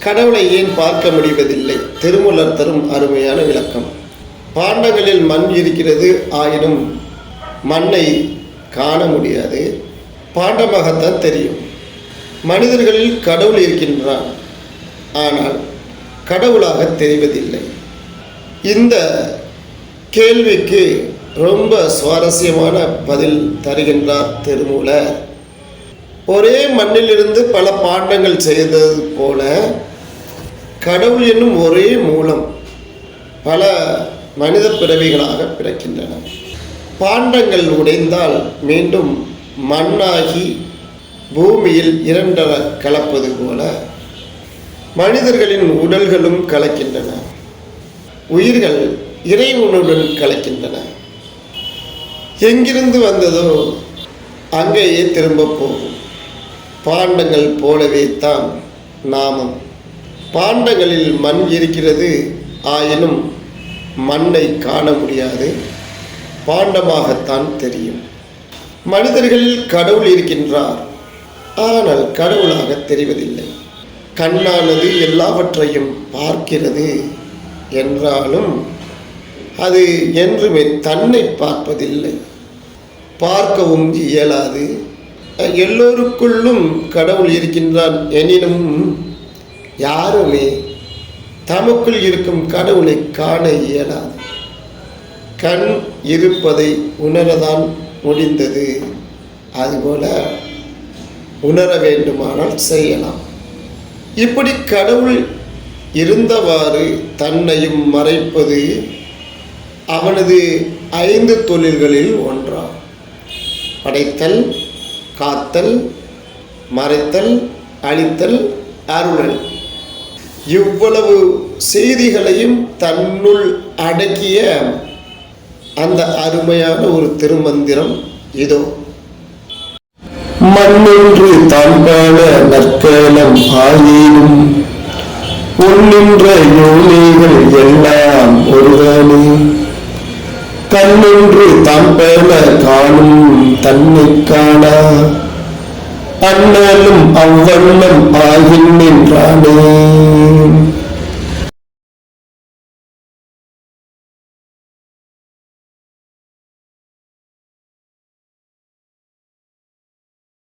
கடவுளை ஏன் பார்க்க முடிவதில்லை? திருமூலர் தரும் அருமையான விளக்கம். பாண்டங்களில் மண் இருக்கிறது ஆயினும் மண்ணை காண முடியாது. பாண்டமாகத்தான் தெரியும். மனிதர்களில் கடவுள் இருக்கின்றான். ஆனால் கடவுளாக தெரிவதில்லை. இந்த கேள்விக்கு ரொம்ப சுவாரஸ்யமான பதில் தருகின்றார் திருமூலர். ஒரே மண்ணிலிருந்து பல பாண்டங்கள் செய்தது போல கடவுள் என்னும் ஒரே மூலம் பல மனித பிறவிகளாக பிறக்கின்றன. பாண்டங்கள் உடைந்தால் மீண்டும் மண்ணாகி பூமியில் இரண்டர கலப்பது போல மனிதர்களின் உடல்களும் கலக்கின்றன. உயிர்கள் இறைவனுடன் கலக்கின்றன. எங்கிருந்து வந்ததோ அங்கேயே திரும்ப போகும். பாண்டங்கள் போலவே தான் நாமம். பாண்டங்களில் மண் இருக்கிறது ஆயினும் மண்ணை காண முடியாது. பாண்டமாகத்தான் தெரியும். மனிதர்களில் கடவுள் இருக்கின்றார். ஆனால் கடவுளாக தெரிவதில்லை. கண்ணானது எல்லாவற்றையும் பார்க்கிறது என்றாலும் அது என்றுமே தன்னை பார்ப்பதில்லை. பார்க்கவும் இயலாது. எல்லோருக்குள்ளும் கடவுள் இருக்கின்றான் எனினும் யாருமே தமக்குள் இருக்கும் கடவுளை காண இயலாது. கண் இருப்பதை உணரதான் முடிந்தது. அதுபோல உணர வேண்டுமானால் செய்யலாம். இப்படி கடவுள் இருந்தவாறு தன்னையும் மறைப்பது அவனது ஐந்து தொழில்களில் ஒன்றாகும் படைத்தல் காத்தல் மறைத்தல் அழித்தல் அருளல். இவ்வளவு செய்திகளையும் தன்னுள் அடக்கிய அந்த அருமையான ஒரு திருமந்திரம் இதோ. மண்ணின்று தான் காண நற்கலம் ஆயினும் உண்ணின்ற யோனிகள் எல்லாம் ஒருதானே. கண்ணின்று தான் காணும் தன்னை காணா. அண்ணலும் அவ்வண்ணம் ஆகின்றேன்.